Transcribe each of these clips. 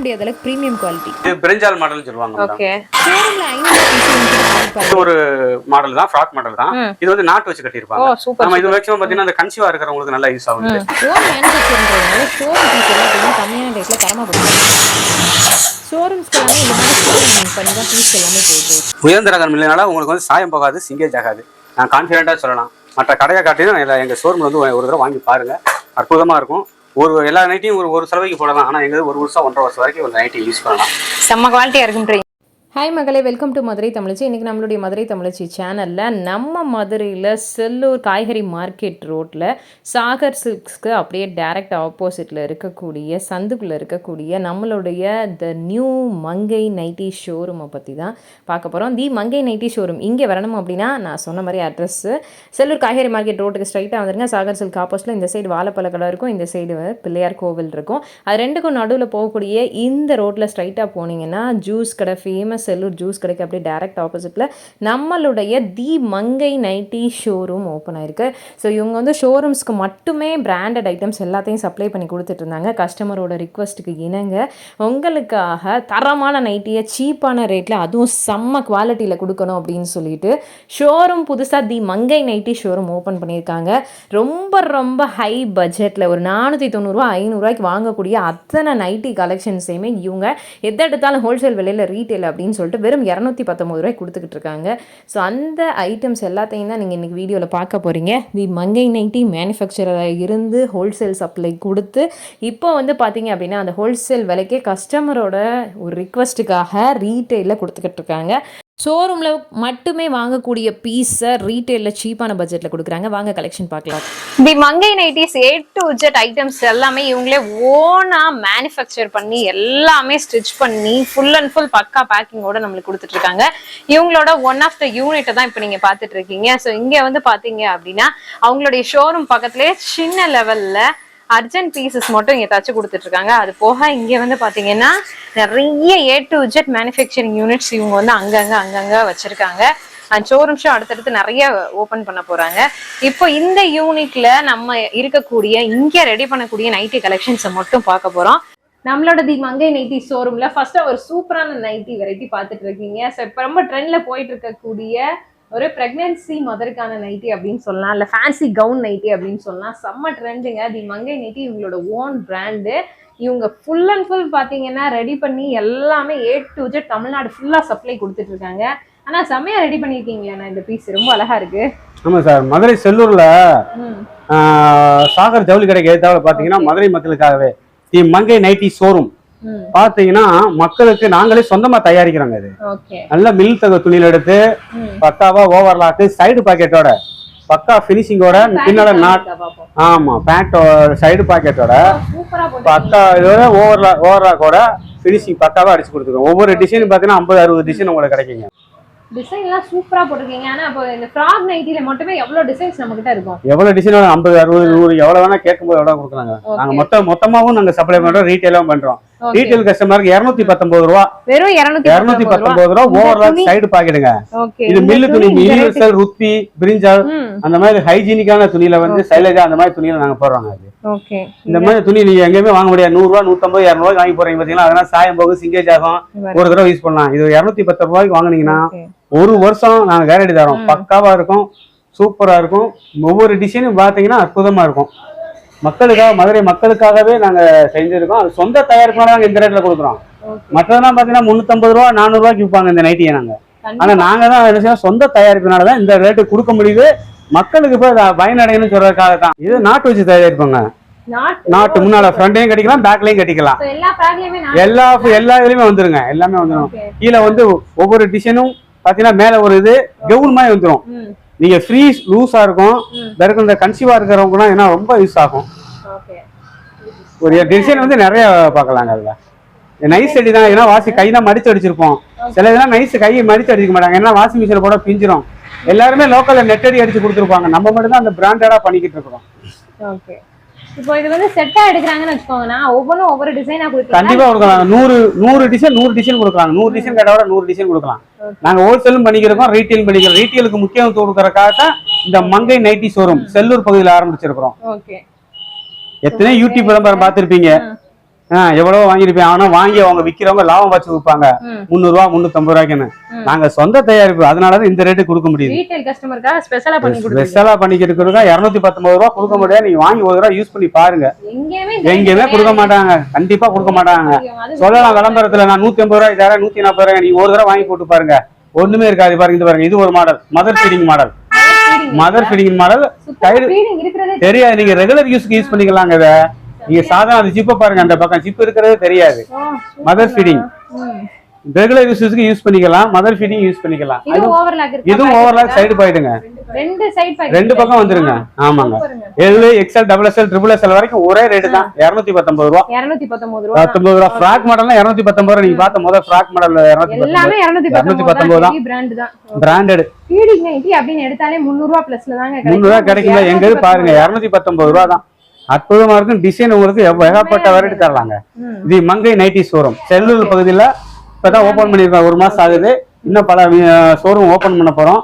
முடியாத அளவுக்கு premium quality இது பிரிஞ்சால் மாடல்னு சொல்லுவாங்க ஓகே ஷோரூம்ல ஒரு மாடல் தான் ஃப்ராக் மாடல் தான். இது வந்து நாட்டு வச்சு ஓ கட்டியிருப்பாங்க சூப்பர் நம்ம இது மேக்ஸிமம் பார்த்தீங்கன்னா அந்த கன்சீவா இருக்கிறவங்களுக்கு நல்லா யூஸ் ஆகும். ஓன் மேனுஃபேக்சரிங்கிறதுனால ஷோரூம் பீஸ் எல்லாத்தையும் கம்மியான ரேட்ல தரமா கொடுக்குறாங்க ஷோரூம்ஸ்க்கு எல்லாமே இந்த மாதிரி ஷோரூம் பண்ணி தான் பீஸ் எல்லாமே போகுது உயர்ந்த ரகம் இல்லைனால உங்களுக்கு வந்து சாயம் போகாது சிங்கேஜ் ஆகாது. நான் கான்ஃபிடென்ட்டாக சொல்லலாம். மற்ற கடையை காட்டிலும் இல்லை எங்கள் ஷோரூமில் வந்து ஒரு தடவை வாங்கி பாருங்க. அற்புதமாக இருக்கும். ஒரு எல்லா நைட்டையும் ஒரு ஒரு செலவைக்கு போடலாம். ஆனால் எங்களுக்கு ஒரு வருஷம் ஒன்றரை வருஷம் வரைக்கும் ஒரு நைட்டி யூஸ் பண்ணலாம். செம்ம குவாலிட்டியாக இருக்குன்றீங்க. ஹாய் மகளே. வெல்கம் டு மதுரை தமிழச்சி. இன்றைக்கி நம்மளுடைய மதுரை தமிழச்சி சேனலில் நம்ம மதுரையில் செல்லூர் காய்கறி மார்க்கெட் ரோட்டில் சாகர் சில்க்ஸ்க்கு அப்படியே டைரக்ட் ஆப்போசிட்டில் இருக்கக்கூடிய சந்துக்குள்ளே இருக்கக்கூடிய நம்மளுடைய த நியூ மங்கை நைட்டி ஷோரூமை பற்றி தான் பார்க்க போகிறோம் தி மங்கை நைட்டி ஷோரூம் இங்கே வரணும் அப்படின்னா நான் சொன்ன மாதிரி அட்ரஸ்ஸு செல்லூர் காய்கறி மார்க்கெட் ரோட்டுக்கு ஸ்ட்ரைட்டாக வந்துருங்க. சாகர் சில்க் ஆப்போசிட்டில் இந்த சைடு வாழைப்பழ கடை இருக்கும். இந்த சைடு பிள்ளையார் கோவில் இருக்கும். அது ரெண்டுக்கும் நடுவில் போகக்கூடிய இந்த ரோட்டில் ஸ்ட்ரைட்டாக போனீங்கன்னா ஜூஸ் கடை ஃபேமஸ் செல்லூர் ஜூஸ் கடைக்கு அப்படியே டேரக்ட் ஆப்போசிட்டில் நம்மளுடைய the Mangai nighty showroom open ஆயிருக்கு. ஸோ இவங்க வந்து ஷோரூம்ஸ்க்கு மட்டுமே பிராண்டட் ஐட்டம்ஸ் எல்லாத்தையும் சப்ளை பண்ணி கொடுத்துட்டு இருந்தாங்க. கஸ்டமரோட ரிக்வஸ்ட்டுக்கு இணங்க உங்களுக்காக தரமான நைட்டியை சீப்பான ரேட்டில் அதுவும் செம்ம குவாலிட்டியில் கொடுக்கணும் அப்படின்னு சொல்லிட்டு ஷோரூம் புதுசாக தி மங்கை நைட்டி ஷோரூம் ஓப்பன் பண்ணியிருக்காங்க. ரொம்ப ரொம்ப ஹை பட்ஜெட்டில் ஒரு நானூற்றி தொண்ணூறுரூவா ஐநூறுரூவாய்க்கு வாங்கக்கூடிய அத்தனை நைட்டி கலெக்ஷன்ஸையுமே இவங்க எதை எடுத்தாலும் ஹோல்சேல் விலையில் ரீட்டைல் அப்படின்னு சொல்லிட்டு வெறும் இரநூத்தி பத்தொம்பது ரூபாய் கொடுத்துக்கிட்டு இருக்காங்க. ஸோ அந்த ஐட்டம்ஸ் எல்லாத்தையும் தான் நீங்கள் இன்றைக்கி வீடியோவில் பார்க்க போகிறீங்க தி மங்கை நைட்டி மேனுஃபேக்சராக இருந்து ஹோல்சேல் சப்ளை கொடுத்து இப்போ வந்து பார்த்தீங்க அப்படின்னா அந்த ஹோல்சேல் விலைக்கே கஸ்டமரோட ஒரு ரிக்வஸ்ட்டுக்காக ரீட்டெயிலில் கொடுத்துக்கிட்டு இருக்காங்க. ஷோரூமில் மட்டுமே வாங்கக்கூடிய பீஸை ரீட்டைலில் சீப்பான பட்ஜெட்டில் கொடுக்குறாங்க. வாங்க கலெக்ஷன் பார்க்கலாம். The Mangai nighties A to Z items எல்லாமே இவங்களே ஓனாக மேனுஃபேக்சர் பண்ணி எல்லாமே ஸ்டிச் பண்ணி ஃபுல் அண்ட் ஃபுல் பக்கா பேக்கிங்கோட நம்மளுக்கு கொடுத்துட்ருக்காங்க. இவங்களோட ஒன் ஆஃப் த யூனிட்டை தான் இப்போ நீங்கள் பார்த்துட்ருக்கீங்க. ஸோ இங்கே வந்து பார்த்தீங்க அப்படின்னா அவங்களுடைய ஷோரூம் பக்கத்துலேயே சின்ன லெவலில் அர்ஜென்ட் பீசஸ் மட்டும் இங்கே தச்சு கொடுத்துட்டு இருக்காங்க அது போக இங்கே வந்து பார்த்தீங்கன்னா நிறைய A to Z manufacturing units இவங்க வந்து அங்கங்கே அங்கங்கே வச்சுருக்காங்க. அண்ட் ஷோரூம்ஸும் அடுத்தடுத்து நிறைய ஓப்பன் பண்ண போறாங்க. இப்போ இந்த யூனிட்ல நம்ம இருக்கக்கூடிய இங்கே ரெடி பண்ணக்கூடிய நைட்டி கலெக்ஷன்ஸை மட்டும் பார்க்க போறோம். நம்மளோட தி மங்கை நைட்டி ஷோரூம்ல ஃபர்ஸ்ட் ஒரு சூப்பரான நைட்டி வெரைட்டி பார்த்துட்டு இருக்கீங்க ஸோ இப்போ ரொம்ப ட்ரெண்ட்ல போயிட்டு இருக்கக்கூடிய ஒரு பிரெக்னன்சி மதருக்கான நைட்டி அப்படின்னு சொல்லலாம் இல்லை ஃபேன்சி கவுன் நைட்டி அப்படின்னு சொல்லலாம். செம்ம ட்ரெண்டுங்க தி மங்கை நைட்டி இவங்களோட ஓன் பிராண்டு இவங்க ஃபுல் அண்ட் ஃபுல் பார்த்தீங்கன்னா ரெடி பண்ணி எல்லாமே ஏ டு ஜெட் தமிழ்நாடு ஃபுல்லாக சப்ளை கொடுத்துட்டு இருக்காங்க. ஆனால் செம்மையாக ரெடி பண்ணியிருக்கீங்களே நான் இந்த பீஸ் ரொம்ப அழகா இருக்கு. ஆமாம் சார் மதுரை செல்லூரில் சாகர் ஜவுளி கடைக்கு எதிர்த்தாவில் பார்த்தீங்கன்னா மதுரை மக்களுக்காகவே தி மங்கை நைட்டி ஷோரூம் ம். பார்த்தீங்கன்னா மக்களுக்கு நாங்களே சொந்தமாக தயாரிக்கிறோங்க இது. நல்ல மில் தக துணியில் எடுத்து பக்காவா ஓவர்லாக்கு சைடு பாக்கெட்டோட பக்கா ஃபினிஷிங்கோட பின்னோட நாட் ஆமா பேண்ட் சைடு பாக்கெட்டோட பக்கா இதோட ஓவர்லா ஓவர்லாக்கோட ஃபினிஷிங் பக்காவா அடிச்சு கொடுத்துருக்கோம். ஒவ்வொரு டிசைன் பார்த்தீங்கன்னா ஐம்பது அறுபது டிசைன் உங்களுக்கு கிடைக்குங்க. டிசைன்லாம் சூப்பரா போட்டிருக்கீங்க. ஆனா அப்போ இந்த ஃப்ராக் நைட்டில மட்டுமே எவ்வளவு டிசைன்ஸ் நம்ம கிட்ட இருக்கும்? எவ்வளவு டிசைன் ஐம்பது அறுபது நூறு எவ்வளவு வேணா கேட்கும்போது எவ்வளவு கொடுக்குறாங்க நாங்க மொத்தம் மொத்தமாவும் நாங்க சப்ளை பண்றோம் ரீட்டைலும் பண்றோம். ரீட்டைல் கஸ்டமருக்கு இருநூத்தி பத்தொன்பது ரூபா. வெறும் இருநூத்தி பத்தொன்பது ரூபா. ஓவர்லாக் சைடு பாக்கெட்டுங்க. இது மில்லு துணி யூனிவர்சல் ருத்தி பிரிஞ்சால் அந்த மாதிரி ஹைஜீனிக்கான துணியில வந்து சைலஜா அந்த மாதிரி துணியில நாங்க போடுறோங்க அது. இந்த மாதிரி துணி நீங்க எங்கேயுமே வாங்க முடியாது. நூறு ரூபா நூத்தம்பது இரநூறுவா வாங்கி போறீங்க பாத்தீங்களா? அதெல்லாம் சாயம் போகும் சிங்கேஜ் ஆகும். ஒரு தடவை யூஸ் பண்ணலாம். இது இருநூத்தி பத்து ரூபாய்க்கு வாங்குனீங்கன்னா ஒரு வருஷம் நாங்க கேரண்டி தரோம். பக்காவா இருக்கும் சூப்பரா இருக்கும். ஒவ்வொரு டிசைனும் பாத்தீங்கன்னா அற்புதமா இருக்கும். மக்களுக்காக மதுரை மக்களுக்காகவே நாங்க செஞ்சிருக்கோம். அது சொந்த தயாரிப்பான நாங்க இந்த ரேட்ல கொடுக்குறோம். மற்றதெல்லாம் பாத்தீங்கன்னா முன்னூத்தம்பது ரூபா நானூறு ரூபாய்க்கு விற்பாங்க இந்த நைட்டியை நாங்க. ஆனா நாங்க தான் என்ன செய்யறோம்? சொந்த தயாரிப்பினால தான் இந்த ரேட்டு கொடுக்க முடியுது. மக்களுக்கு போய் பயனடையணும்னு சொல்றதுக்காக தான். இது நாட்டு வச்சு தயாரிப்பாங்க. நாட் நாட்டு முன்னால ஃப்ரண்ட்லயும் கட்டிக்கலாம் பேக்லயும் கட்டிக்கலாம். எல்லா எல்லா இதுலயுமே வந்துருங்க. எல்லாமே வந்துரும். ஓகே. கீழே வந்து ஒவ்வொரு டிசைனும் பாத்தீங்கன்னா மேல ஒரு இது கவுன் மாதிரி வந்துரும். ம். நீங்க ஃப்ரீ லூஸா இருக்கும். இந்த கன்சீவா இருக்கிறவங்க ஏன்னா ரொம்ப யூஸ் ஆகும். ஒரு டிசைன் வந்து நிறைய பார்க்கலாங்க அதுல. நைஸ் அடி தான். ஏன்னா வாசி கை தான் மடிச்சு அடிச்சிருப்போம். சில இதெல்லாம் நைஸ் கையை மடிச்சு அடிக்க மாட்டாங்க. ஏன்னா வாஷிங் மிஷினை போட பிஞ்சிரும். எல்லாருமே லோக்கல்ல நெட் அடி அடிச்சு கொடுத்துருப்பாங்க. நம்ம மட்டும் தான் அந்த பிராண்டடா பண்ணிக்கிட்டு இருக்கிறோம். ஓகே இப்போ இது வந்து செட்டா எடுக்கிறாங்கன்னு வச்சுக்கோங்கண்ணா ஒவ்வொன்றும் ஒவ்வொரு டிசைனா கொடுத்தீங்கன்னா கண்டிப்பா கொடுக்கலாம். நூறு நூறு டிசைன் நூறு டிசைன் கொடுக்கலாம். நூறு டிசைன் கேட்டா நூறு டிசைன் கொடுக்கலாம். நாங்க ஹோல்சேலும் பண்ணிக்கிறோம் ரீட்டைல் பண்ணிக்கிறோம். ரீட்டைலுக்கு முக்கியத்துவம் கொடுக்கறதுக்காக தான் இந்த மங்கை நைட்டி ஷோரூம் செல்லூர் பகுதியில் ஆரம்பிச்சிருக்கிறோம். ஓகே எத்தனை யூடியூப் விளம்பரம் பார்த்திருப்பீங்க. எவ்வளவோ வாங்கியிருப்பேன் ஆனா வாங்கி அவங்க விக்கிறவங்க லாபம் வச்சு விற்பாங்க. முந்நூறு ரூபா முந்நூத்தம்பது ரூபாய்க்குன்னு. நாங்க சொந்த தயாரிப்பு அதனாலதான் இந்த ரேட்டு கொடுக்க முடியுது. ஸ்பெஷலா பண்ணி கொடுத்துருக்கீங்க ஸ்பெஷலா பண்ணிக்கிட்டு இருக்கா இருநூத்தி பத்தொன்பது ரூபா கொடுக்க முடியாது. நீங்க வாங்கி ஒரு தடவை யூஸ் பண்ணி பாருங்க. எங்கேயுமே கொடுக்க மாட்டாங்க. கண்டிப்பா கொடுக்க மாட்டாங்க. சொல்லலாம் விளம்பரத்துல நான் நூத்தி ஐம்பது ரூபாய் தரேன் நூத்தி நாற்பது ரூபாய் நீங்க ஒரு தடவை வாங்கி போட்டு பாருங்க. ஒண்ணுமே இருக்காது. பாருங்க இது பாருங்க. இது ஒரு model mother feeding model mother feeding model தெரியாது. நீங்க ரெகுலர் யூஸ்க்கு யூஸ் பண்ணிக்கலாங்க இத. நீங்க சாதாரண அந்த ஜிப்பை பாருங்க அந்த பக்கம். ஜிப் இருக்கிறதே தெரியாது. Mother feeding. ரெகுலர் யூஸஸ்க்கு யூஸ் பண்ணிக்கலாம். மதர் ஃபீடிங் யூஸ் பண்ணிக்கலாம். இது ஓவர்லாக் இருக்கு இதுவும் ஓவர்லாக் சைடு போயிடுங்க. ரெண்டு சைடு பாக்கெட் ரெண்டு பக்கம் வந்துருங்க. ஆமாங்க. L XL double XL triple XL வரைக்கும் ஒரே ரேட்டு தான். இருநூத்தி பத்தொன்பது ரூபா. 219 ரூபா. பத்தொன்பது ரூபா. ஃப்ராக் மாடல்னா இருநூத்தி பத்தொன்பது ரூபா. நீங்க பார்த்த முதல் ஃப்ராக் மாடல் இருநூத்தி எல்லாமே பத்தொன்பது 219 219 தான். பிராண்ட் தான். பிராண்டட் ஃபீடிங் நைட்டி அப்படின்னு எடுத்தாலே 300 ரூபா பிளஸ்ல தாங்க கிடைக்கும். முந்நூறு ரூபா கிடைக்குங்களா எங்க இது பாருங்க. இருநூத்தி பத்தொன்பது ரூபா தான். அற்புதமா இருக்கும். டிசைன் உங்களுக்கு ஏகப்பட்ட வெரைட்டி தரலாங்க. இது மங்கை நைட்டி ஷோரூம் செல்லூர் பகுதியில இப்பதான் ஓபன் பண்ணிருக்கோம் ஒரு மாசம் ஆகுது. இன்னும் பல ஷோரூம் ஓபன் பண்ண போறோம்.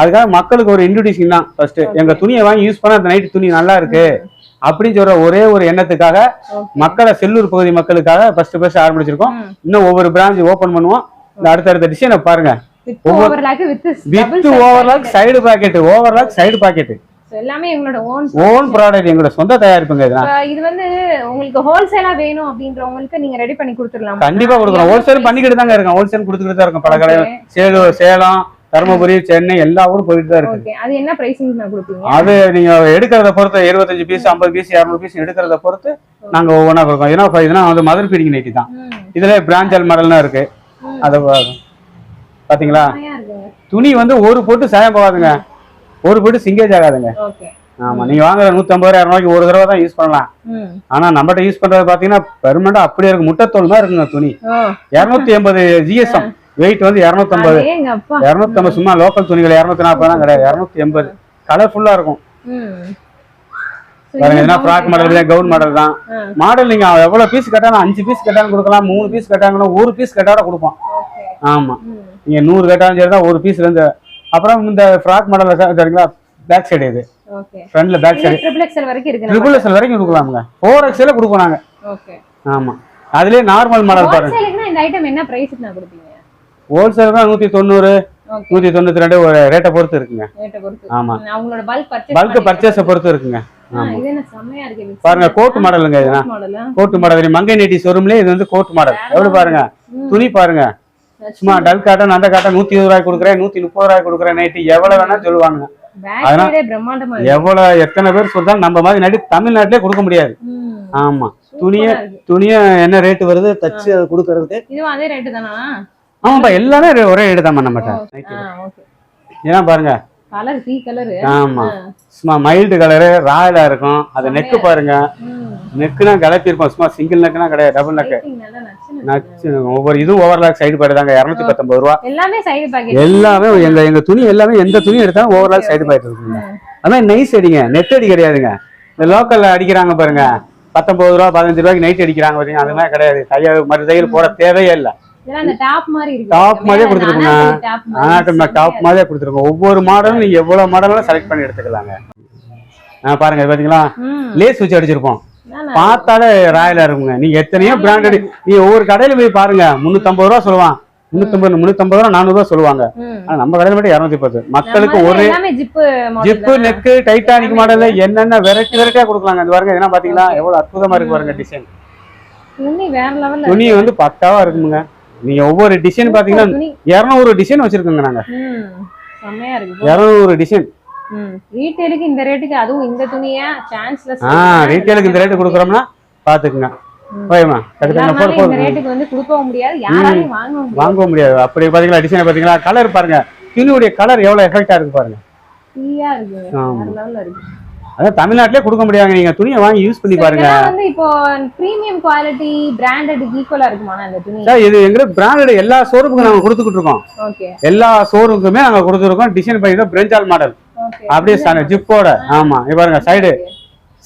அதுக்காக மக்களுக்கு ஒரு இன்ட்ரோடியூசிங் தான் ஃபர்ஸ்ட் எங்க துணியை வாங்கி யூஸ் பண்ண அந்த நைட்டு துணி நல்லா இருக்கு. அப்படின்னு சொல்ற ஒரே ஒரு எண்ணத்துக்காக. மக்களை செல்லூர் பகுதி மக்களுக்காக ஃபர்ஸ்ட் ஃபர்ஸ்ட் ஆரம்பிச்சிருக்கோம். இன்னும் ஒவ்வொரு பிரான்ச் ஓபன் பண்ணுவோம். இந்த அடுத்தடுத்த டிசைனை பாருங்க. With overlock. Side pocket overlock side pocket So, எல்லாமே எங்களோட ஓன் ஓன் ப்ராடக்ட் எங்களோட சொந்த தயாரிப்புங்க இது வந்து உங்களுக்கு ஹோல்சேலா வேணும் அப்படின்றவங்களுக்கு நீங்க ரெடி பண்ணி கொடுத்துடலாம். கண்டிப்பா கொடுக்குறோம் ஹோல்சேல் பண்ணிக்கிட்டு தாங்க இருக்கோம். ஹோல்சேல் கொடுத்துக்கிட்டு தான் இருக்கும். பல கடை சேலம் சேலம் தருமபுரி சென்னை எல்லா ஊரும் போயிட்டு தான் இருக்கு. அது என்ன பிரைசிங் அது நீங்க எடுக்கிறத பொறுத்து இருபத்தஞ்சு பீஸ் ஐம்பது பீஸ் இரநூறு பீஸ் எடுக்கிறத பொறுத்து நாங்க ஒவ்வொன்றா கொடுக்கோம் ஏன்னா இதுனா வந்து மதர் ஃபீடிங் நைட்டி தான். இதுல பிராஞ்சல் மாடல்லாம் இருக்கு. அதை பாத்தீங்களா? துணி வந்து ஒரு போட்டு சாயம் போகாதுங்க. ஒரு போட்டு சிங்கேஜ் ஆகாதுங்க. ஆமா நீங்க வாங்குற நூத்தம்பது ரூபாய் இரநூறுவாய்க்கு ஒரு தடவை தான் யூஸ் பண்ணலாம். ஆனா நம்மகிட்ட யூஸ் பண்றது பாத்தீங்கன்னா பெர்மனண்டா அப்படியே இருக்கு முட்டைத்தோல் மாதிரி இருக்குங்க துணி. இருநூத்தி எண்பது ஜிஎஸ்எம் வெயிட் வந்து இருநூத்தம்பது. எங்க அப்பா? இருநூத்தம்பது சும்மா லோக்கல் துணிகள் இருநூத்தி நாற்பது தான் கிடையாது. இருநூத்தி எண்பது. கலர்ஃபுல்லா இருக்கும். ஃப்ராக் மாடல் தான் கவுன் மாடல் தான். மாடல் நீங்க எவ்வளவு பீஸ் கேட்டாலும் அஞ்சு பீஸ் கேட்டாலும் கொடுக்கலாம் மூணு பீஸ் கேட்டாலும் ஒரு பீஸ் கேட்டாலும் கொடுப்போம். ஆமா. நீங்க நூறு கேட்டாலும் சரி தான் ஒரு பீஸ்ல இருந்து அப்புறம் இந்த ஃப்ராக் மாடல் சரிங்களா பேக் சைடு இது. ஓகே ஃப்ரண்ட்ல பேக் சைடு ட்ரிபிள் எக்ஸ்எல் வரைக்கும் இருக்கு ட்ரிபிள் எக்ஸ்எல் வரைக்கும் கொடுக்கலாமுங்க. ஃபோர் எக்ஸ்எல் கொடுப்போம் நாங்க. ஓகே ஆமா. அதுலயே நார்மல் மாடல் பாருங்க. ஹோல்சேலுக்குனா இந்த ஐட்டம் என்ன பிரைஸ்க்கு நான் கொடுப்பீங்க? ஹோல்சேல் தான் நூத்தி தொண்ணூத்தி ரெண்டு ஒரு ரேட்டை பொறுத்து இருக்குங்க. ரேட்டை பொறுத்து. ஆமா. அவங்களோட பல்க் பர்ச்சேஸ் பொறுத்து இருக்குங்க. ஆமா. இது என்ன செமையா இருக்கு இது. பாருங்க கோட் மாடலுங்க இதெல்லாம் மாடலா கோட் மாடல் மங்கை நெட்டி ஷோரூம்லயே இது வந்து கோட் மாடல் எவ்வளவு பாருங்க? துணி பாருங்க. சும்மா டல் காட்டன் அந்த காட்டன் நூத்தி இருபது ரூபாய் கொடுக்குறேன் நூத்தி முப்பது ரூபாய் கொடுக்குறேன். நைட்டி எவ்வளவு வேணா சொல்லுவாங்க இருக்கு. எவ்வளவு எத்தனை பேர் சொல்றாலும் நம்ம மாதிரி நடி தமிழ்நாட்டிலே கொடுக்க முடியாது. ஆமா. துணிய. துணிய என்ன ரேட் வருது தச்சு அது கொடுக்கறதுக்கு ஆமாப்பா எல்லாமே ஒரே ரேட்டு தான்மா நம்மகிட்ட. ஏன்னா பாருங்க கலர் டீ கலர் ஆமா. சும்மா மைல்டு கலரு ராயலா இருக்கும். அது நெக்கு பாருங்க. நெக்குனா கிளப்பி இருப்போம் சும்மா சிங்கிள் நெக்குனா கிடையாது. டபுள் நெக்கு நச்சு ஒவ்வொரு இதுவும் ஓவர்லாக் சைடு பாடு தாங்க. இரநூத்தி பத்தொன்பது ரூபா. எல்லாமே சைடு பாக்கெட் எல்லாமே எங்க எங்க துணி எல்லாமே எந்த துணி எடுத்தாலும் ஓவர்லாக் சைடு பாயிட்டு இருக்குங்க. அதான் நைஸ் அடிங்க. நெட் அடி கிடையாதுங்க. இந்த லோக்கல்ல அடிக்கிறாங்க பாருங்க. பத்தொன்பது ரூபா பதினஞ்சு ரூபாய்க்கு நைட் அடிக்கிறாங்க பாத்தீங்க அது மாதிரி கிடையாது. தையல் மறு தையல் போட தேவையே இல்லை. டாப் மாதிரியே கொடுத்துருக்கோங்க டாப் மாதிரியே கொடுத்துருக்கோம். ஒவ்வொரு மாடலும் நீங்க எவ்வளவு மாடலும் செலக்ட் பண்ணி எடுத்துக்கலாங்க. ஆ, பாருங்க ம். லேஸ் வச்சு அடிச்சிருப்போம்? பார்த்தாலே ராயலா இருக்குங்க. நீங்க எத்தனையோ பிராண்டட் நீங்க ஒவ்வொரு கடையில போய் பாருங்க. முன்னூத்தம்பது ரூபா சொல்லுவான். முன்னூத்தம்பது முன்னூத்தம்பது ரூபா நானூறு ரூபா சொல்லுவாங்க. ஆனா நம்ம கடையில மட்டும் இரநூத்தி பத்து. மக்களுக்கு ஒரு ஜிப்பு நெக்கு டைட்டானிக் மாடல்ல என்னென்ன வெரைட்டி வெரைட்டியா கொடுக்கலாங்க. இது பாருங்க இதெல்லாம் பாத்தீங்களா? எவ்வளவு அற்புதமா இருக்கு பாருங்க டிசைன் துணி வந்து பக்காவா இருக்குங்க நீங்க ஒவ்வொரு டிசைன் பாத்தீங்கன்னா இருநூறு டிசைன் வச்சிருக்கோங்க நாங்க. இருக்கு இருநூறு டிசைன் ரீட்டைலுக்கு இந்த ரேட்டுக்கு அதுவும் இந்த துணியா? சான்ஸ்லெஸ் ஆ ரீட்டைலுக்கு இந்த ரேட்டு கொடுக்குறோம்னா பாத்துக்குங்க. போடு இந்த ரேட்டுக்கு வந்து கொடுக்கவும் முடியாது. யாராலையும் வாங்கவும் முடியாது. வாங்க முடியாது. அப்படி பாத்தீங்களா டிசைன் பாத்தீங்களா கலர் பாருங்க. துணியுடைய கலர் எவ்வளவு எஃபெக்டா இருக்கு பாருங்க. ஃப்ரீயா இருக்கு. வேற லெவல்ல இருக்கு. அதான் தமிழ்நாட்டிலே கொடுக்க முடியாங்க நீங்க துணியை வாங்கி யூஸ் பண்ணி பாருங்க. வந்து இப்போ பிரீமியம் குவாலிட்டி பிராண்டட் ஈக்குவலா இருக்குமாண்ணா இந்த துணி? சார் இது எங்களுக்கு பிராண்டட் எல்லா ஷோரூமுக்கும் நாங்க கொடுத்துக்கிட்டு இருக்கோம். ஓகே எல்லா ஷோரூமுக்குமே நாங்க கொடுத்துருக்கோம். டிசைன் பண்ணி பிரெஞ்சால் மாடல் அப்படியே ஜிப்போட ஆமா. இது பாருங்க சைடு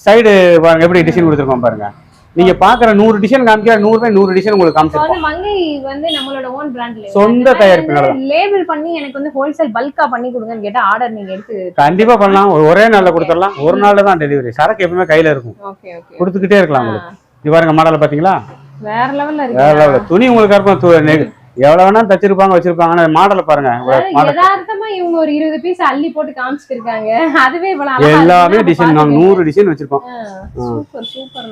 சைடு பாருங்க எப்படி டிசைன் கொடுத்துருக்கோம் பாருங்க. நீங்க பாக்குற நூறு டிசைன் காமிக்கிற நூறு நூறு டிசைன் உங்களுக்கு காமிச்சிருக்கோம் மங்கை வந்து நம்மளோட ஓன் பிராண்ட்ல சொந்த தயாரிப்புனால லேபிள் பண்ணி எனக்கு வந்து ஹோல்சேல் பல்கா பண்ணி கொடுங்கன்னு கேட்டா ஆர்டர் நீங்க எடுத்து கண்டிப்பா பண்ணலாம். ஒரு- நாள்ல கொடுத்துடலாம். ஒரு நாள்ல தான் டெலிவரி சரக்கு எப்பவுமே கையில இருக்கும். கொடுத்துக்கிட்டே இருக்கலாம் உங்களுக்கு. இது பாருங்க மாடல் பாத்தீங்களா? வேற லெவல்ல வேற இருக்கு level. துணி உங்களுக்கு இருக்கும் எவ்வளவு வேணா தச்சிருப்பாங்க வச்சிருப்பாங்க. ஆனா மாடலை பாருங்க. யதார்த்தமா இவங்க ஒரு இருபது பீஸ் அள்ளி போட்டு காமிச்சிருக்காங்க. அதுவே இவ்வளவு எல்லாமே டிசைன் நாங்க. நூறு டிசைன் வச்சிருக்கோம்.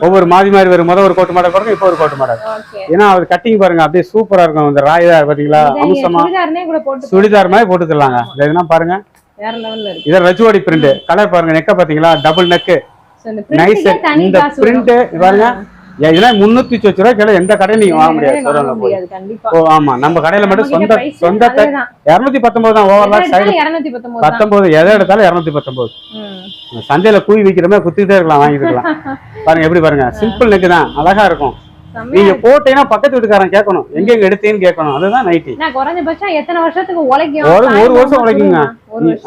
ஒவ்வொரு மாறி மாறி வரும். முத ஒரு கோட்டு மாடல் பாருங்க இப்போ ஒரு கோட்டு மாடல் ஏன்னா அது கட்டிங் பாருங்க அப்படியே சூப்பரா இருக்கும். இந்த ராயதா பாத்தீங்களா? அம்சமா. போட்டு சுடிதார் மாதிரி போட்டுக்கலாங்க இது எதுனா பாருங்க. இதை ரஜுவாடி பிரிண்ட் கலர் பாருங்க நெக்க பாத்தீங்களா? டபுள் நெக்கு நைஸ் இந்த பிரிண்ட் பாருங்க. இதெல்லாம் முன்னூத்தி சொச்சு ரூபாய் கீழே எந்த கடையும் நீங்க வாங்க முடியாது போய். கண்டிப்பா. ஓ ஆமா. நம்ம கடையில மட்டும் சொந்த சொந்த. இருநூத்தி பத்தொன்பது தான் ஓவர்லாக் சைடு இருநூத்தி பத்தொன்பது தான். பத்தொன்பது எதை எடுத்தாலும் இருநூத்தி பத்தொன்பது. சந்தையில கூவி விக்கிற மாதிரி குத்திட்டே இருக்கலாம். வாங்கிக்கலாம் பாருங்க எப்படி பாருங்க. சிம்பிள் நெக்கு தான். அழகா இருக்கும். நீங்க போட்டீங்கன்னா பக்கத்து வீட்டுக்காரன் கேட்கணும். எங்க எங்க எடுத்தீங்கன்னு கேட்கணும். அதுதான் நைட்டி குறைஞ்சபட்சம் எத்தனை வருஷத்துக்கு உழைக்கும்? ஒரு ஒரு வருஷம் உழைக்குங்க.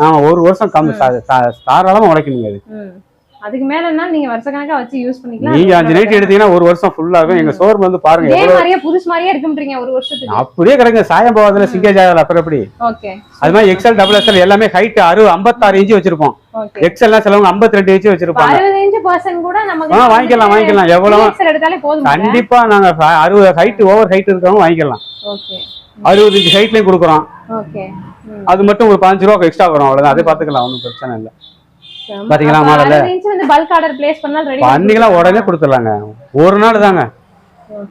ஆமா ஒரு வருஷம். கம் தாராளமா உழைக்கணுங்க அது. அதுக்கு மேலன்னா நீங்க வருஷக்கணக்கா வச்சு யூஸ் பண்ணிக்கலாம். நீங்க அஞ்சு நைட்டி எடுத்தீங்கன்னா ஒரு வருஷம் ஃபுல்லா இருக்கும் எங்க சோர்வு வந்து பாருங்க இதே எவ்வளவு மாதிரியே புதுசு மாதிரியே இருக்குன்றீங்க ஒரு வருஷத்துக்கு. அப்படியே கிடக்கு. சாயம் போகாதுல சிங்கேஜ் ஆகல அப்புறம் எப்படி? ஓகே. அது மாதிரி எக்ஸல் டபுள் எக்ஸல் எல்லாமே ஹைட் அறுபது ஐம்பத்தாறு இன்ச்சு வச்சிருப்போம். ஓகே. எக்ஸல்லாம் சிலவங்க ஐம்பத்தி ரெண்டு இன்ச்சு வச்சிருப்பாங்க வாங்கிக்கலாம் வாங்கிக்கலாம். எவ்வளவு கண்டிப்பா நாங்க அறுபது ஹைட் ஓவர் ஹைட் இருக்கவங்க வாங்கிக்கலாம். அறுபது இன்ச்சு ஹைட்லயும் கொடுக்குறோம். அது மட்டும் ஒரு பதினஞ்சு ரூபா எக்ஸ்ட்ரா வரும். அவ்வளவுதான். அதே பாத்துக்கலாம் ஒன்றும் பிரச்சனை இல்லை. பாத்தீங்களா ரெடி பண்ணீங்களா உடனே கொடுத்துடலாங்க. ஒரு நாள் தாங்க.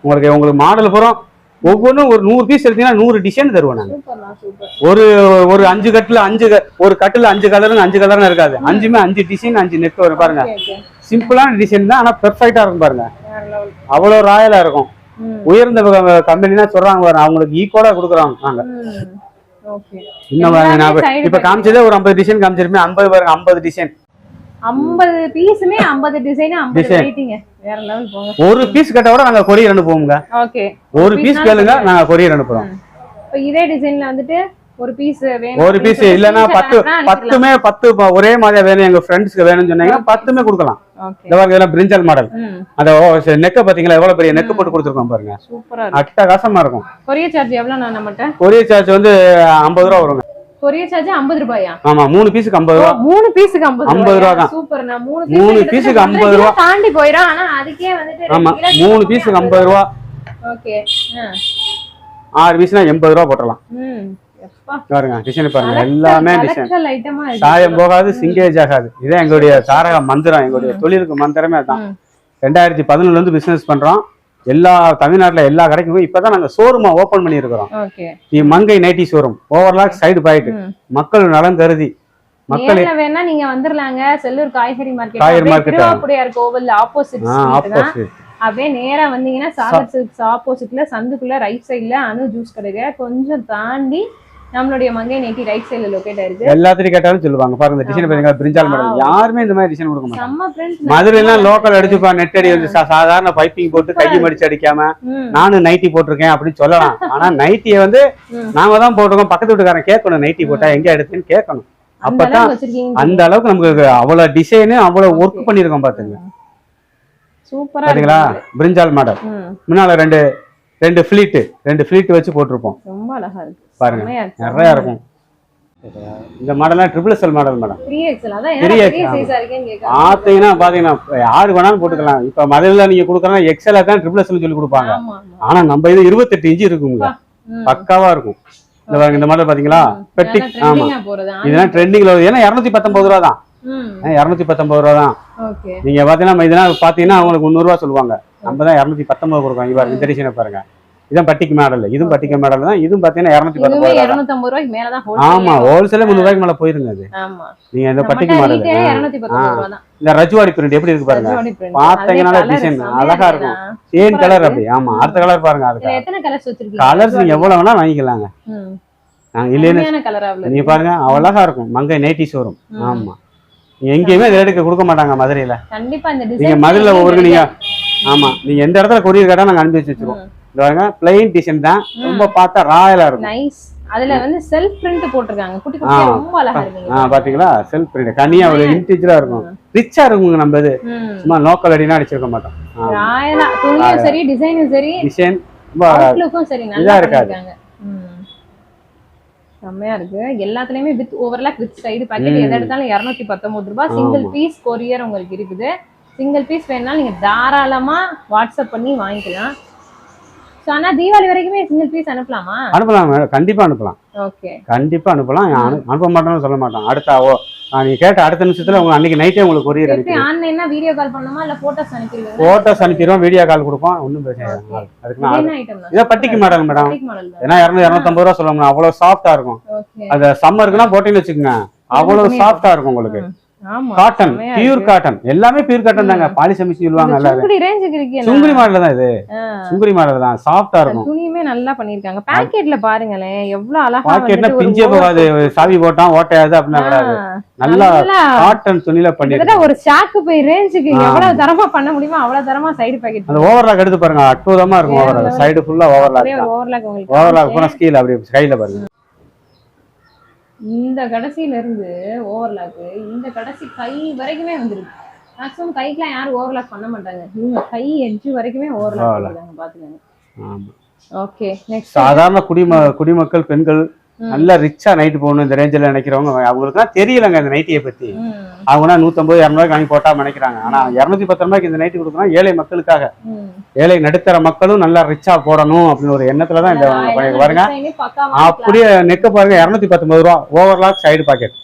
உங்களுக்கு உங்களுக்கு மாடல் பூரா ஒவ்வொன்றும் ஒரு நூறு பீஸ் எடுத்தீங்கன்னா நூறு டிசைன் தருவோம் நாங்க. சூப்பர்ண்ணா சூப்பர். ஒரு ஒரு அஞ்சு கட்டுல அஞ்சு ஒரு கட்டுல அஞ்சு கலருங்க அஞ்சு கலர்னு இருக்காது. அஞ்சுமே அஞ்சு டிசைன் அஞ்சு நெக் வரும் பாருங்க. சிம்பிளான டிசைன் தான் ஆனா பெர்ஃபெக்டா இருக்கும் பாருங்க. அவ்வளவு ராயலா இருக்கும். உயர்ந்த கம்பெனினா சொல்றாங்க பாருங்க. அவங்களுக்கு ஈக்குவலா கொடுக்குறாங்க நாங்க. இன்னும் இப்ப- காமிச்சதே ஒரு ஐம்பது டிசைன் காமிச்சிருப்பேன். ஐம்பது பாருங்க ஐம்பது டிசைன் ஐம்பது பீஸுமே ஐம்பது டிசைன் ஐம்பது. வெயிட்டிங்க வேற லெவல் போங்க. ஒரு பீஸ் கட்ட கூட நாங்க கொரியர் அனுப்புவோங்க ஓகே ஒரு பீஸ் கேளுங்க நாங்க கொரியர் அனுப்புறோம். இப்போ இதே டிசைன்ல வந்துட்டு ஒரு பீஸ் வேணும். ஒரு பீஸ் பத்து பத்துமே பத்து ப- ஒரே மாதிரியா வேணும் எங்க ஃப்ரெண்ட்ஸ்க்கு வேணும்னு சொன்னீங்கன்னா பத்துமே கொடுக்கலாம். ஓகே இந்த பாருங்க இதெல்லாம் பிரிஞ்சல் மாடல் அந்த நெக்க பாத்தீங்களா எவ்வளவு பெரிய நெக் போட்டு கொடுத்துருக்கோம் பாருங்க. சூப்பரா இருக்கு. அட்டகாசமா இருக்கும். கொரியர் சார்ஜ் எவ்வளவு நான் நம்மகிட்ட கொரியர் சார்ஜ் வந்து ஐம்பது ரூபா வருங்க. கொரியர் சார்ஜ் ஐம்பது ரூபாயா? ஆமா மூணு பீஸுக்கு ஐம்பது ரூபா. மூணு பீஸுக்கு ஐம்பது 50 ரூபா தான். சூப்பர் நான் மூணு மூணு piece piece க்கு கிட்டத்தட்ட 50 ரூபா. தாண்டி போயிடும் ஆனா அதுக்கே வந்துட்டு ஆமா மூணு பீஸுக்கு ஐம்பது ரூபா. ஓகே ஆறு பீஸ்னா எண்பது ரூபா போட்டுடலாம். ம் பாருங்க டிசைன் பாருங்க. எல்லாமே டிசைன். சாயம் போகாது சிங்கேஜ் ஆகாது. இதான் எங்களுடைய தாரக மந்திரம். எங்களுடைய தொழிலுக்கு மந்திரமே அதான். ரெண்டாயிரத்தி பதினொன்னுல இருந்து பிசினஸ் பண்றோம். எல்லா தமிழ்நாட்டுல எல்லா கடைக்கும் போய் இப்பதான் நாங்க ஷோரூமா ஓபன் பண்ணியிருக்கிறோம். இது Mangai nighty showroom overlock side பாயிட்டு. மக்கள் நலன் கருதி மக்கள் வேணா நீங்க வந்துரலாங்க. செல்லூர் காய்கறி மார்க்கெட் காய்கறி அப்படியே market. திருவாப்புடையார் கோவில் ஆப்போசிட். அப்படியே நேரா வந்தீங்கன்னா சாகர் சில்க்ஸ் ஆப்போசிட்ல சந்துக்குள்ள ரைட் சைடுல அனு ஜூஸ் கடைங்க. கொஞ்சம் தாண்டி நம்மளுடைய மங்கை நேட்டி ரைட் சைடுல லொகேட் ஆயிருக்கு. எல்லாத்தையும் கேட்டாலும் சொல்லுவாங்க. பாருங்க இந்த டிசைன் பாத்தீங்களா பிரிஞ்சால் மேடம். யாருமே இந்த மாதிரி டிசைன் கொடுக்க மாட்டாங்க. ஃப்ரெண்ட்ஸ் மதுரைலாம் லோக்கல் அடிச்சுப்பா நெட் அடி வந்து சாதாரண பைப்பிங் போட்டு கை மடிச்சு அடிக்காம நானும் நைட்டி போட்டிருக்கேன் அப்படின்னு சொல்லலாம். ஆனா நைட்டியை வந்து. நாம தான் போட்டிருக்கோம். பக்கத்து வீட்டுக்காரன் கேட்கணும் நைட்டி போட்டா எங்க எடுத்தேன்னு கேட்கணும். அப்பதான் அந்த அளவுக்கு நமக்கு அவ்வளவு டிசைனு அவ்வளவு ஒர்க் பண்ணிருக்கோம் பாத்துங்க சூப்பரா பாத்தீங்களா? பிரிஞ்சால் மாடல் முன்னால ரெண்டு ரெண்டு ஃபிளீட் ரெண்டு ஃபிளீட் வச்சு போட்டிருப்போம். ரொம்ப அழகா இருக்கு. பாருங்க. நிறைய இருக்கும். இந்த மாடல்லாம் triple XL model madam. 3XL அதான் Three என்ன XL, பெரிய ஆமா. சைஸா இருக்கேன்னு கேக்குறேன் பாத்தீங்கன்னா யாரு வேணாலும் போட்டுக்கலாம். இப்ப மதுரையில நீங்க கொடுக்கறதா எக்ஸல் தான் ட்ரிபிள் எக்ஸல் சொல்லி கொடுப்பாங்க. ஆனா நம்ம இது இருபத்தெட்டு இன்ச்சு இருக்குங்க. பக்காவா இருக்கும். இந்த பாருங்க இந்த மாடல் பாத்தீங்களா? பெட்டி ஆமா. இதெல்லாம் ட்ரெண்டிங்ல ஏன்னா இருநூத்தி பத்தொன்பது ரூபா தான். இருநூத்தி பத்தொன்பது ரூபா தான். ஓகே. நீங்க பாத்தீங்கன்னா இதெல்லாம் பாத்தீங்கன்னா அவங்களுக்கு முந்நூறு ரூபா சொல்லுவாங்க. நம்ம தான் இருநூத்தி பத்தொன்பது கொடுக்கோம் பாருங்க இந்த டிசைனை பாருங்க. இதான் பட்டிக்கு மாடல். இதுவும் பட்டிக்கு மாடல் தான். இதுவும் பாத்தீங்கன்னா இருநூத்தி பத்தொன்பது ரூபா தான். 250 ரூபாய்க்கு மேல தான் ஆமா. ஹோல்சேல முந்நூறு ரூபாய்க்கு மேல போயிருங்க அது. நீங்க இந்த பட்டிக்கு மாடல். retail 219 ரூபா தான் இந்த ரஜ்வாடி பிரிண்ட் எப்படி இருக்கு பாருங்க. பாத்தீங்கன்னா டிசைன் அழகா. இருக்கும். Same colour. அப்படி. ஆமா அடுத்த கலர் பாருங்க அதுக்கு கலர்ஸ் நீங்க எவ்வளவு வேணா வாங்கிக்கலாங்க. நாங்க இல்லைன்னு நீங்க பாருங்க அழகா இருக்கும். மங்கை நைட்டி ஷோரூம். ஆமா. எங்கேயுமே ரேட்டுக்கு கொடுக்க மாட்டாங்க மதுரையில. கண்டிப்பா நீங்க மதுரையில ஒவ்வொரு நீங்க ஆமா நீங்க எந்த இடத்துல கொரியர் கேட்டா நாங்க அனுப்பி வச்சு வச்சிருக்கோம் இந்த பாருங்க பிளைன் டிசைன் தான். ரொம்ப பார்த்தா ராயலா இருக்கும். நைஸ் அதுல வந்து செல்ஃப் பிரிண்ட் போட்டிருக்காங்க. குட்டி குட்டியா ஆ. ரொம்ப அழகா இருக்குங்க. ஆ பாத்தீங்களா? செல்ஃப் பிரிண்ட் கனியா ஒரு இன்டிஜரா இருக்கும். ரிச்சா இருக்குங்க நம்ம இது. சும்மா லோக்கல் அடினா அடிச்சிருக்க மாட்டோம். ராயலா துணியும் சரி டிசைனும் சரி. டிசைன் ரொம்ப அவுட்லுக்கும் சரி நல்லா ம். செம்மையா இருக்கு. எல்லாத்துலயுமே with overlock with side pocket எது எடுத்தாலும் இருநூத்தி பத்தொன்பது ரூபாய். சிங்கிள் பீஸ் கொரியர் உங்களுக்கு இருக்குது. சிங்கிள் பீஸ் வேணாலும் நீங்க தாராளமா வாட்ஸ்அப் பண்ணி வாங்கிக்கலாம். ஸோ ஆனா தீபாவளி வரைக்குமே சிங்கிள் பீஸ் அனுப்பலாமா? அனுப்பலாம் மேடம். கண்டிப்பா அனுப்பலாம். ஓகே கண்டிப்பா அனுப்பலாம். அனு- அனுப்ப மாட்டோம்னு சொல்ல மாட்டோம் அடுத்த ஓ ஆ, நீங்க கேட்ட அடுத்த நிமிஷத்துல உங்க அன்னைக்கு நைட்டே உங்களுக்கு கொரியர் அனுப்பி வீடியோ கால் பண்ணணுமா? இல்ல போட்டோஸ் அனுப்பிடுவீங்க போட்டோஸ் அனுப்பிடுவோம் வீடியோ கால் கொடுப்போம். ஒன்றும் பிரச்சனை அதுக்கு இதை பட்டிக்கு மாடல் மேடம். ஏன்னா இரநூறு இரநூத்தம்பது ரூபா சொல்லணும் அவ்வளவு சாஃப்டா இருக்கும். அது சம்மருக்குன்னா போட்டீங்கன்னு வச்சுக்கோங்க. அவ்வளவு சாஃப்டா இருக்கும். உங்களுக்கு. Cotton pure. காட்டன் எல்லாமே பியூர் காட்டன் தாங்க. பாலிசமிஸ் சொல்லுவாங்க இந்த எல்லாரும் சுங்குடி மாடல் தான் இது. சுங்குடி மாடல் தான். சாஃப்டா இருக்கும். துணியுமே நல்லா பண்ணிருக்காங்க பாக்கெட்ல பாருங்களேன் எவ்வளவு அழகா ஒரு பிஞ்சே போகாது. சாவி போட்டான் ஓட்டையாது அப்படின்னா ஆ, நல்லா காட்டன் துணியில பண்ணிருக்கோம் ஒரு ஷாக்கு போய் ரேஞ்சுக்கு. எவ்வளவு தரமா பண்ண முடியுமோ அவ்வளவு தரமா சைடு பாக்கெட் அந்த ஓவர்லாக் எடுத்து பாருங்க. அற்புதமா இருக்கும் ஓவர்லாக். சைடு ஃபுல்லா ஓவர்லாக் ஓவர்லாக் ஓவர்லாக் போனா ஸ்கீல் அப்படி கையில பாருங்க. இந்த கடைசியில இருந்து ஓவர்லாக் இந்த கடைசி கை வரைக்குமே வந்துருக்கு. மேக்ஸிமம் கைக்கெல்லாம் யாரும் ஓவர்லாக் பண்ண மாட்டாங்க. இவங்க கை எட்ஜ் வரைக்குமே ஓவர்லாக் பாத்துக்கோங்க. ஆமா. ஓகே நெக்ஸ்ட் சாதாரண குடிம குடிமக்கள் பெண்கள் நல்லா ரிச்சா நைட்டு போகணும் இந்த ரேஞ்சில் நினைக்கிறவங்க அவங்களுக்குலாம் தெரியலங்க இந்த நைட்டியை பத்தி. அவங்கன்னா நூத்தம்பது இரநூறுவாய்க்கு வாங்கி போட்டா நினைக்கிறாங்க ஆனா இரநூத்தி பத்து ரூபாய்க்கு இந்த நைட்டி கொடுக்குறோம் ஏழை மக்களுக்காக. ஏழை நடுத்தர மக்களும் நல்லா ரிச்சா போடணும் அப்படின்னு ஒரு எண்ணத்துல தான் இந்த பாருங்க அப்படியே நெக்க பாருங்க இரநூத்தி பத்தொன்பது ரூபா. ஓவர்லாக் சைடு பாக்கெட்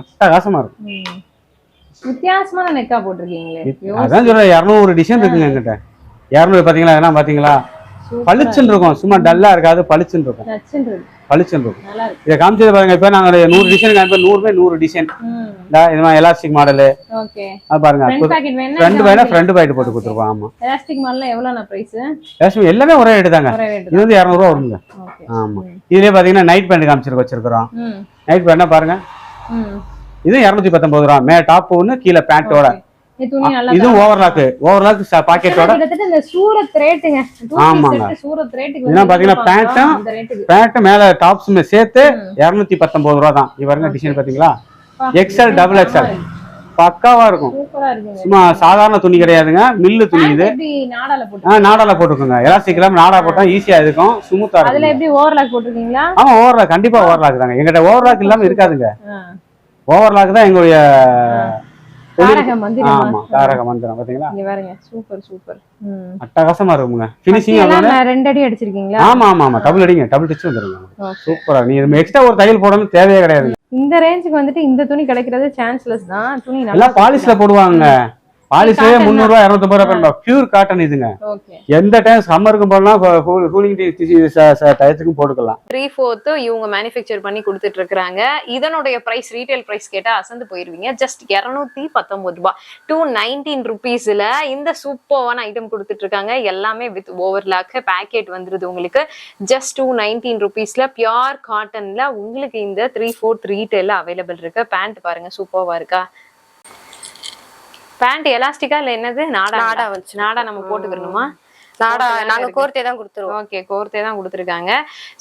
அட்டகாசமா இருக்கும். வித்தியாசமான நெக்கா போட்டிருக்கீங்களே. அதான் சொல்றேன் இரநூறு டிசைன் இருக்குங்க என்கிட்ட. இரநூறு பாத்தீங்களா என்ன பாத்தீங்களா? பளிச்சுன்னு இருக்கும் சும்மா டல்லா இருக்காது பளிச்சுன்னு இருக்கும் பளிச்சுன்னு இருக்கும் இதை காமிச்சது பாருங்க இப்ப நாங்க நூறு டிசைன் காமிப்போம் நூறுமே நூறு டிசைன் இது மாதிரி எலாஸ்டிக் மாடலு பாருங்க ஃப்ரண்ட் பாக்கெட் வேணா ஃப்ரண்ட் பாயிண்ட் போட்டு கொடுத்துருப்போம் ஆமா. எலாஸ்டிக் மாடல்ல எவ்வளவு பிரைஸ் ரேஷன் எல்லாமே ஒரே ரேட்டு தாங்க. இது வந்து இரநூறுவா வருங்க. ஆமா. இதுலயே பாத்தீங்கன்னா நைட் பேண்ட் காமிச்சிருக்க வச்சிருக்கிறோம். நைட் பேண்ட்னா பாருங்க. இது இரநூத்தி பத்தொன்பது ரூபா. மே டாப் ஒன்று கீழே பேண்ட்டோட இதுவும் ஓவர்லாக்கு ஓவர்லாக் பாக்கெட்டோட கிட்டத்தட்ட இந்த சூரத் ரேட்டுங்க. ஆமாங்க. சூரத் ரேட்டுக்கு இதெல்லாம் பாத்தீங்கன்னா பேண்ட்டும் அந்த ரேட்டுக்கு. பேண்ட் மேல டாப்ஸுமே சேர்த்து இரநூத்தி பத்தொன்பது ரூபா தான். இவருங்க டிசைன் பாத்தீங்களா? எக்ஸ்எல் டபுள் எக்ஸ்எல் பக்காவா இருக்கும். சும்மா சாதாரண துணி கிடையாதுங்க. மில்லு துணி இது. நாடால போட்டுக்கோங்க. எலாஸ்டிக் இல்லாம நாடா போட்டா ஈஸியா இருக்கும். ஸ்மூத்தா அதுல இருக்கும் எப்படி ஓவர்லாக் போட்டிருக்கீங்களா? ஆமா ஓவர்லாக் கண்டிப்பா ஓவர்லாக் தாங்க. எங்கிட்ட ஓவர்லாக் இல்லாம இருக்காதுங்க. ஓவர்லாக் தான் எங்களுடைய மந்திரமா. ஆமா தாரக மந்திரம் பாத்தீங்களா? இங்க பாருங்க சூப்பர் சூப்பர் அட்டகாசமா இருக்குங்க ரெண்டு அடி அடிச்சிருக்கீங்களா? ஆமா ஆமா ஆமா. டபுள் அடிங்க டபுள் டிச் வந்துருங்க. சூப்பரா நீ எக்ஸ்ட்ரா ஒரு தையல் போடணும் தேவையே கிடையாது. இந்த ரேஞ்சுக்கு வந்துட்டு இந்த துணி கிடைக்கிறது சான்ஸ்லெஸ் தான். துணி நல்லா பாலிஷ்ல போடுவாங்க. Cotton முந்நூறு ரூபாய் இருநூத்தம்பது ரூபாய் பியூர் காட்டன் இதுங்க. எந்த டைம் சம்மருக்கும் போடலாம் கூலிங் டயத்துக்கும் போட்டுக்கலாம். த்ரீ ஃபோர்த்து இவங்க மேனுஃபேக்சர் பண்ணி கொடுத்துட்டு இருக்காங்க இதனுடைய பிரைஸ் ரீட்டைல் பிரைஸ் கேட்டா அசந்து போயிருவீங்க. ஜஸ்ட் இரநூத்தி பத்தொன்பது ரூபாய் டூ நைன்டீன் ருபீஸ்ல இந்த சூப்பர்வான ஐட்டம் கொடுத்துட்டு இருக்காங்க. எல்லாமே வித் ஓவர்லாக் பேக்கெட் வந்துருது உங்களுக்கு. ஜஸ்ட் டூ நைன்டீன் ருபீஸ்ல பியோர் காட்டன்ல உங்களுக்கு இந்த த்ரீ ஃபோர்த் ரீட்டைல்ல அவைலபிள் இருக்கு. பேண்ட் பாருங்க சூப்பர்வா இருக்கா? பேண்ட் எலாஸ்டிக்கா இல்ல என்னது? நாடா நாடா வச்சு. நாடா நம்ம போட்டுக்கணுமா? நாடா நாங்க. கோர்த்தே தான் கொடுத்துருவோம். ஓகே கோர்த்தே தான் கொடுத்துருக்காங்க.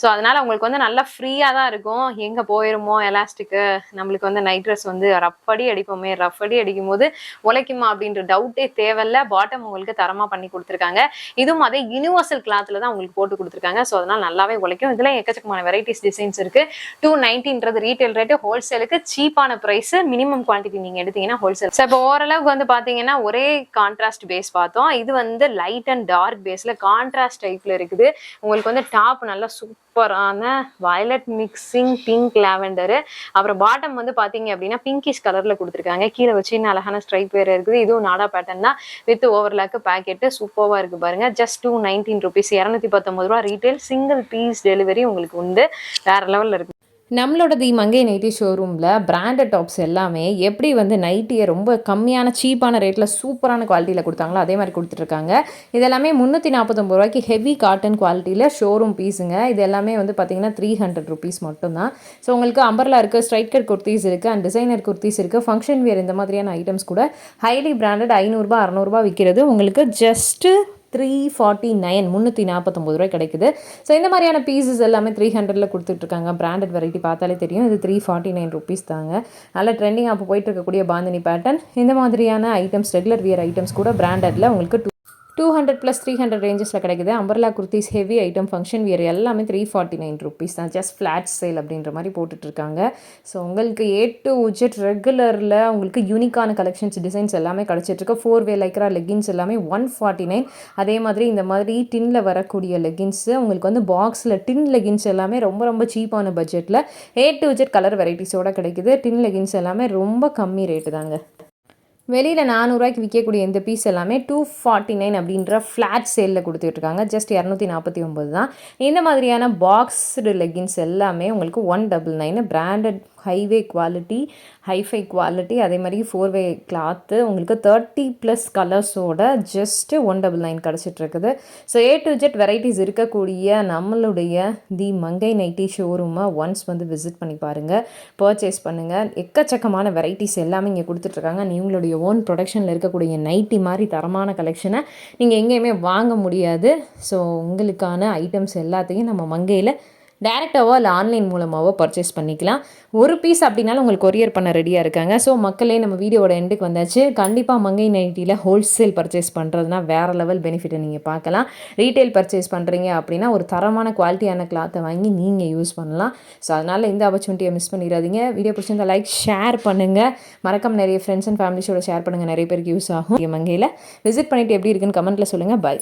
ஸோ அதனால உங்களுக்கு வந்து நல்லா ஃப்ரீயாக தான் இருக்கும். எங்கே போயிருமோ எலாஸ்டிக்கு நம்மளுக்கு வந்து நைட் ட்ரெஸ் வந்து ரஃப் அடி அடிப்போமே ரஃப் அடி அடிக்கும் போது உழைக்குமா அப்படின்ற டவுட்டே தேவையில்ல. பாட்டம் உங்களுக்கு தரமாக பண்ணி கொடுத்துருக்காங்க. இதுவும் அதே யூனிவர்சல் கிளாத்தில் தான் உங்களுக்கு போட்டு கொடுத்துருக்காங்க. ஸோ அதனால நல்லாவே உழைக்கும். இதில் எக்கச்சக்கமான வெரைட்டிஸ் டிசைன்ஸ் இருக்கு. டூ நைன்டீன்றது ரீட்டைல் ரேட்டு ஹோல்சேலுக்கு சீப்பான ப்ரைஸ் மினிமம் குவான்டிட்டி நீங்கள் எடுத்தீங்கன்னா ஹோல்சேல் இப்போ ஓரளவுக்கு வந்து பார்த்தீங்கன்னா ஒரே கான்ட்ராஸ்ட் பேஸ் பார்த்தோம். இது வந்து லைட் அண்ட் டார்க் பேஸில் கான்ட்ராஸ்ட் டைப்பில் இருக்குது. உங்களுக்கு வந்து டாப் நல்லா சூப்பரான வயலட் மிக்சிங் பிங்க் லாவெண்டரு அப்புறம் பாட்டம் வந்து பாத்தீங்க அப்படின்னா பிங்கிஷ் கலர்ல கொடுத்துருக்காங்க. கீழே வச்சு இன்னும் அழகான ஸ்ட்ரைப் வேற இருக்குது. இதுவும் நாடா பேட்டர்ன் தான். வித் ஓவர்லாக்கு பேக்கெட்டு சூப்பராக இருக்கு பாருங்க. ஜஸ்ட் டூ நைன்டீன் ருபீஸ் இரநூத்தி பத்தொன்பது ரூபா ரீட்டைல் சிங்கிள் பீஸ் டெலிவரி உங்களுக்கு உண்டு. வேற லெவல்ல இருக்கு. நம்மளோட தி மங்கை நைட்டி ஷோரூமில் பிராண்டட் டாப்ஸ் எல்லாமே எப்படி வந்து நைட்டியை ரொம்ப கம்மியான சீப்பான ரேட்டில் சூப்பரான குவாலிட்டியில் கொடுத்தாங்களோ அதே மாதிரி கொடுத்துட்ருக்காங்க. இது எல்லாமே முந்நூற்றி நாற்பத்தொம்பது ரூபாய்க்கு ஹெவி காட்டன் குவாலிட்டியில் ஷோரூம் பீஸுங்க இது எல்லாமே வந்து பார்த்தீங்கன்னா த்ரீ ஹண்ட்ரட் ருபீஸ் மட்டும்தான். ஸோ உங்களுக்கு அம்பர்லா இருக்குது ஸ்ட்ரைட் கட் குர்த்திஸ் இருக்குது அண்ட் டிசைனர் குர்த்திஸ் இருக்குது ஃபங்க்ஷன் வியர் இந்த மாதிரியான ஐட்டம்ஸ் கூட ஹைலி பிராண்டட் ஐநூறுரூபா அறநூறுபா விற்கிறது உங்களுக்கு ஜஸ்ட்டு த்ரீ ஃபார்ட்டி நைன் முந்நூற்றி நாற்பத்தொம்பது ரூபாய் கிடைக்குது. ஸோ இந்த மாதிரியான பீசஸ் எல்லாமே த்ரீ ஹண்ட்ரடில் கொடுத்துட்ருக்காங்க. பிராண்டட் வெரைட்டி பார்த்தாலே தெரியும். இது த்ரீ ஃபார்ட்டி நைன் ருபீஸ் தாங்க. நல்ல ட்ரெண்டிங் அப்போ போயிட்டு இருக்கக்கூடிய பாந்தினி பேட்டர்ன் இந்த மாதிரியான ஐட்டம்ஸ் ரெகுலர் வியர் ஐட்டம்ஸ் கூட பிராண்டடில் உங்களுக்கு two two hundred plus three hundred ரேஞ்சஸில் கிடைக்குது. Umbrella kurtis heavy item function wear எல்லாமே த்ரீ ஃபார்ட்டி நைன் ருபீஸ் தான். ஜஸ்ட் ஃப்ளாட் சேல் அப்படின்ற மாதிரி போட்டுட்ருக்காங்க. ஸோ உங்களுக்கு ஏ டு உஜெட் ரெகுலரில் உங்களுக்கு யூனிக்கான கலெக்ஷன்ஸ் டிசைன்ஸ் எல்லாமே கிடச்சிட்ருக்கு. ஃபோர் வே லைக்ரா லெகின்ஸ் எல்லாமே ஒன் ஃபார்ட்டி நைன் அதே மாதிரி இந்த மாதிரி டின்னில் வரக்கூடிய லெகின்ஸு உங்களுக்கு வந்து பாக்ஸில் டின் லெகின்ஸ் எல்லாமே ரொம்ப ரொம்ப சீப்பான பட்ஜெட்டில் ஏ டு உஜெட் கலர் வெரைட்டிஸோட கிடைக்குது. டின் லெகின்ஸ் எல்லாமே ரொம்ப கம்மி ரேட்டு தாங்க. வெளியில் நானூறுரூவாய்க்கு விற்கக்கூடிய இந்த பீஸ் எல்லாமே டூ ஃபார்ட்டி நைன் அப்படின்ற ஃப்ளாட் சேலில் கொடுத்துட்ருக்காங்க. ஜஸ்ட் இரநூத்தி நாற்பத்தி ஒம்பது தான். இந்த மாதிரியான பாக்ஸ்டு லெகின்ஸ் எல்லாமே உங்களுக்கு one double nine branded heavy quality hifi quality அதே மாதிரி ஃபோர் வே கிளாத்து உங்களுக்கு தேர்ட்டி ப்ளஸ் கலர்ஸோட just one double nine கிடச்சிட்ருக்குது so A to Z varieties இருக்கக்கூடிய நம்மளுடைய தி மங்கை நைட்டி ஷோரூமை ஒன்ஸ் வந்து விசிட் பண்ணி பாருங்கள் பர்ச்சேஸ் பண்ணுங்கள் எக்கச்சக்கமான வெரைட்டிஸ் எல்லாமே இங்கே கொடுத்துட்ருக்காங்க நீங்களுடைய ஓன் ப்ரொடக்ஷனில் இருக்கக்கூடிய நைட்டி மாதிரி தரமான கலெக்ஷனை நீங்கள் எங்கேயுமே வாங்க முடியாது. ஸோ உங்களுக்கான ஐட்டம்ஸ் எல்லாத்தையும் நம்ம மங்கையில் டேரெக்டாவோ இல்லை ஆன்லைன் மூலமாகவோ பர்ச்சேஸ் பண்ணிக்கலாம். ஒரு பீஸ் அப்படின்னாலும் உங்களுக்கு கொரியர் பண்ண ரெடியாக இருக்காங்க. ஸோ மக்களே நம்ம வீடியோவோட எண்டுக்கு வந்தாச்சு. கண்டிப்பாக மங்கை நைட்டியில் ஹோல்சேல் பர்ச்சேஸ் பண்ணுறதுனா வேறு லெவல் பெனிஃபிட்டை நீங்கள் பார்க்கலாம். ரீட்டைல் பர்ச்சேஸ் பண்ணுறீங்க அப்படின்னா ஒரு தரமான குவாலிட்டியான கிளாத்தை வாங்கி நீங்கள் யூஸ் பண்ணலாம். ஸோ அதனால் இந்த ஆப்பர்ச்சுனிட்டியை மிஸ் பண்ணிடாதீங்க. வீடியோ பிடிச்சிருந்தா லைக் ஷேர் பண்ணுங்கள் மறக்காம நிறைய ஃப்ரெண்ட்ஸ் அண்ட் ஃபேமிலிஸோட ஷேர் பண்ணுங்கள் நிறைய பேருக்கு யூஸ் ஆகும். மங்கையில். விசிட் பண்ணிவிட்டு எப்படி இருக்குன்னு கமெண்ட்டில் சொல்லுங்கள் பை